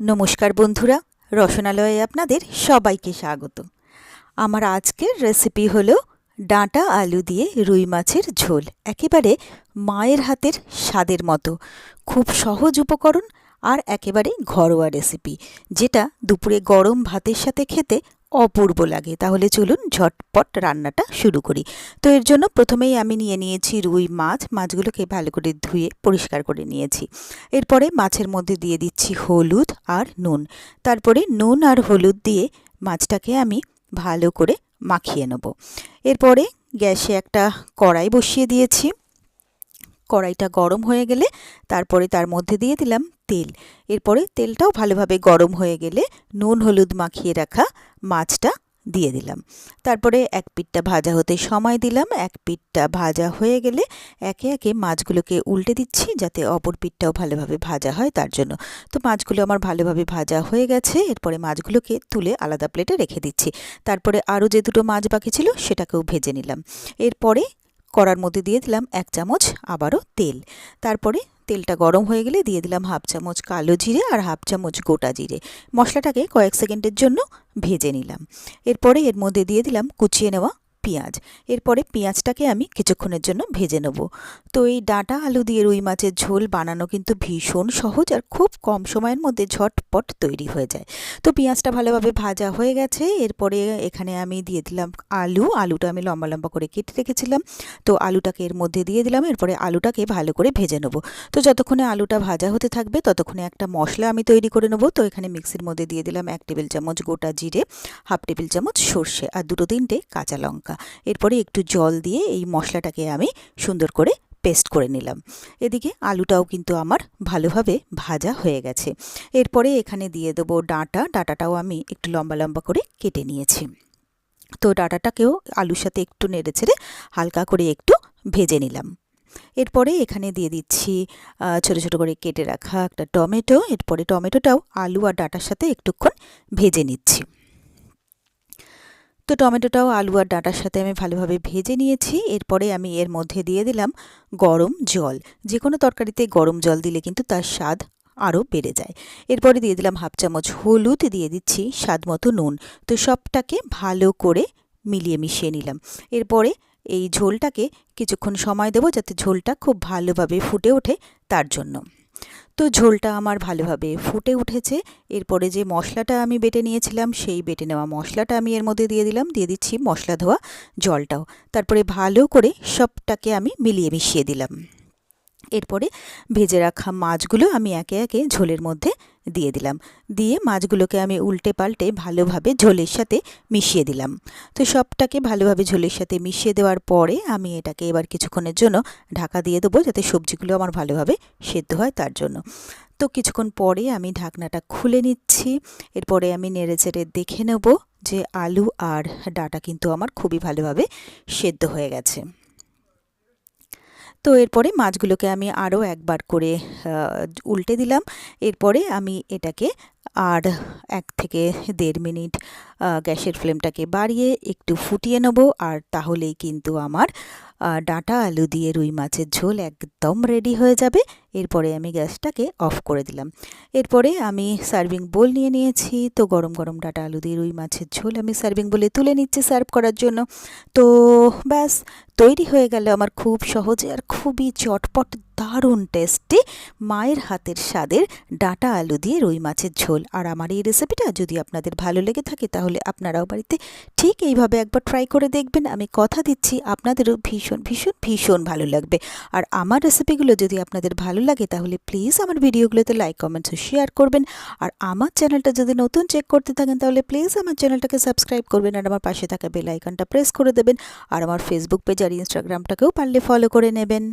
নমস্কার বন্ধুরা, রসনালয়ে আপনাদের সবাইকে স্বাগত। আমার আজকের রেসিপি হলো ডাঁটা আলু দিয়ে রুই মাছের ঝোল, একেবারে মায়ের হাতের স্বাদের মতো। খুব সহজ উপকরণ আর একেবারে ঘরোয়া রেসিপি যেটা দুপুরে গরম ভাতের সাথে খেতে অপূর্ব লাগে। তাহলে চলুন ঝটপট রান্নাটা শুরু করি। তো এর জন্য প্রথমেই আমি নিয়ে নিয়েছি রুই মাছ। মাছগুলোকে ভালো করে ধুয়ে পরিষ্কার করে নিয়েছি। এরপরে মাছের মধ্যে দিয়ে দিচ্ছি হলুদ আর নুন। তারপরে নুন আর হলুদ দিয়ে মাছটাকে আমি ভালো করে মাখিয়ে নেব। এরপরে গ্যাসে একটা কড়াই বসিয়ে দিয়েছি। কড়াইটা গরম হয়ে গেলে তারপরে তার মধ্যে দিয়ে দিলাম তেল। এরপরে তেলটাও ভালোভাবে গরম হয়ে গেলে নুন, হলুদ মাখিয়ে রাখা মাছটা দিয়ে দিলাম। তারপরে এক পিঠটা ভাজা হতে সময় দিলাম। এক পিঠটা ভাজা হয়ে গেলে একে একে মাছগুলোকে উল্টে দিচ্ছি যাতে অপর পিঠটাও ভালোভাবে ভাজা হয় তার জন্য। তো মাছগুলো আমার ভালোভাবে ভাজা হয়ে গেছে। এরপরে মাছগুলোকে তুলে আলাদা প্লেটে রেখে দিচ্ছি। তারপরে আরও যে দুটো মাছ বাকি ছিল সেটাকেও ভেজে নিলাম। এরপরে কড়ার মধ্যে দিয়ে দিলাম এক চামচ আবারও তেল। তারপরে তেলটা গরম হয়ে গেলে দিয়ে দিলাম হাফ চামচ কালো জিরে আর হাফ চামচ গোটা জিরে। মশলাটাকে কয়েক সেকেন্ডের জন্য ভেজে নিলাম। এরপরে এর মধ্যে দিয়ে দিলাম কুচিয়ে নেওয়া পেঁয়াজ। এরপরে পেঁয়াজটাকে আমি কিছুক্ষণের জন্য ভেজে নেব। তো এই ডাঁটা আলু দিয়ে রুই মাছের ঝোল বানানো কিন্তু ভীষণ সহজ আর খুব কম সময়ের মধ্যে ঝটপট তৈরি হয়ে যায়। তো পেঁয়াজটা ভালোভাবে ভাজা হয়ে গেছে। এরপরে এখানে আমি দিয়ে দিলাম আলু। আলুটা আমি লম্বা লম্বা করে কেটে রেখেছিলাম। তো আলুটাকে এর মধ্যে দিয়ে দিলাম। এরপরে আলুটাকে ভালো করে ভেজে নেব। তো যতক্ষণে আলুটা ভাজা হতে থাকবে, ততক্ষণে একটা মশলা আমি তৈরি করে নেব। তো এখানে মিক্সির মধ্যে দিয়ে দিলাম এক টেবিল চামচ গোটা জিরে, হাফ টেবিল চামচ সর্ষে আর দুটো তিনটে কাঁচা লঙ্কা। লঙ্কা এরপরে একটু জল দিয়ে এই মশলাটাকে আমি সুন্দর করে পেস্ট করে নিলাম। এদিকে আলুটাও কিন্তু আমার ভালোভাবে ভাজা হয়ে গেছে। এরপরে এখানে দিয়ে দেবো ডাঁটা। ডাঁটাটাও আমি একটু লম্বা লম্বা করে কেটে নিয়েছি। তো ডাঁটাটাকেও আলুর সাথে একটু নেড়ে ছেড়ে হালকা করে একটু ভেজে নিলাম। এরপরে এখানে দিয়ে দিচ্ছি ছোট ছোট করে কেটে রাখা একটা টমেটো। এরপরে টমেটোটাও আলু আর ডাঁটার সাথে একটুক্ষণ ভেজে নিচ্ছি। তো টমেটোটাও, আলু আর ডাঁটার সাথে আমি ভালোভাবে ভেজে নিয়েছি। এরপরে আমি এর মধ্যে দিয়ে দিলাম গরম জল। যে কোনো তরকারিতে গরম জল দিলে কিন্তু তার স্বাদ আরও বেড়ে যায়। এরপরে দিয়ে দিলাম হাফ চামচ হলুদ, দিয়ে দিচ্ছি স্বাদ মতো নুন। তো সবটাকে ভালো করে মিলিয়ে মিশিয়ে নিলাম। এরপরে এই ঝোলটাকে কিছুক্ষণ সময় দেবো যাতে ঝোলটা খুব ভালোভাবে ফুটে ওঠে তার জন্য। তো ঝোলটা আমার ভালোভাবে ফুটে উঠেছে। এরপরে যে মশলাটা আমি বেটে নিয়েছিলাম, সেই বেটে নেওয়া মশলাটা আমি এর মধ্যে দিয়ে দিলাম। দিয়ে দিচ্ছি মশলা ধোয়া জলটাও। তারপরে ভালো করে সবটাকে আমি মিলিয়ে মিশিয়ে দিলাম। এরপরে ভেজে রাখা মাছগুলো আমি একে একে ঝোলের মধ্যে দিয়ে দিলাম। দিয়ে মাছগুলোকে আমি উল্টে পাল্টে ভালোভাবে ঝোলের সাথে মিশিয়ে দিলাম। তো সবটাকে ভালোভাবে ঝোলের সাথে মিশিয়ে দেওয়ার পরে আমি এটাকে এবার কিছুক্ষণের জন্য ঢাকা দিয়ে দেবো যাতে সবজিগুলো আমার ভালোভাবে সেদ্ধ হয় তার জন্য। তো কিছুক্ষণ পরে আমি ঢাকনাটা খুলে নিচ্ছি। এরপরে আমি নেড়ে চেড়ে দেখে নেব যে আলু আর ডাটা কিন্তু আমার খুবই ভালোভাবে সেদ্ধ হয়ে গেছে। তো এরপরে মাছগুলোকে আমি আরও একবার করে উল্টে দিলাম। এরপরে আমি এটাকে আর এক থেকে দেড় মিনিট গ্যাসের ফ্লেমটাকে বাড়িয়ে একটু ফুটিয়ে নেব। আর তাহলেই কিন্তু আমার ডাটা আলু দিয়ে রুই মাছের ঝোল একদম রেডি হয়ে যাবে। এরপরে আমি গ্যাসটাকে অফ করে দিলাম। এরপরে আমি সার্ভিং বোল নিয়ে নিয়েছি। তো গরম গরম ডাঁটা আলু দিয়ে রুই মাছের ঝোল আমি সার্ভিং বলে তুলে নিচ্ছি সার্ভ করার জন্য। তো ব্যাস, তৈরি হয়ে গেল আমার খুব সহজে আর খুবই চটপট, দারুণ টেস্টি মায়ের হাতের স্বাদের ডাটা আলু দিয়ে রুই মাছের ঝোল। আর আমার এই রেসিপিটা যদি আপনাদের ভালো লেগে থাকে তাহলে আপনারাও বাড়িতে ঠিক এইভাবে একবার ট্রাই করে দেখবেন। আমি কথা দিচ্ছি, আপনাদেরও ভীষণ ভীষণ ভীষণ ভালো লাগবে। আর আমার রেসিপিগুলো যদি আপনাদের ভালো লাগে তাহলে প্লিজ আমার ভিডিওগুলোতে লাইক কমেন্টস শেয়ার করবেন। আর আমার চ্যানেলটা যদি নতুন চেক করতে থাকেন তাহলে প্লিজ আমার চ্যানেলটাকে সাবস্ক্রাইব করবেন আর আমার পাশে থাকা বেল আইকনটা প্রেস করে দেবেন। আর আমার ফেসবুক পেজ আর ইনস্টাগ্রামটাকেও পারলে ফলো করে নেবেন।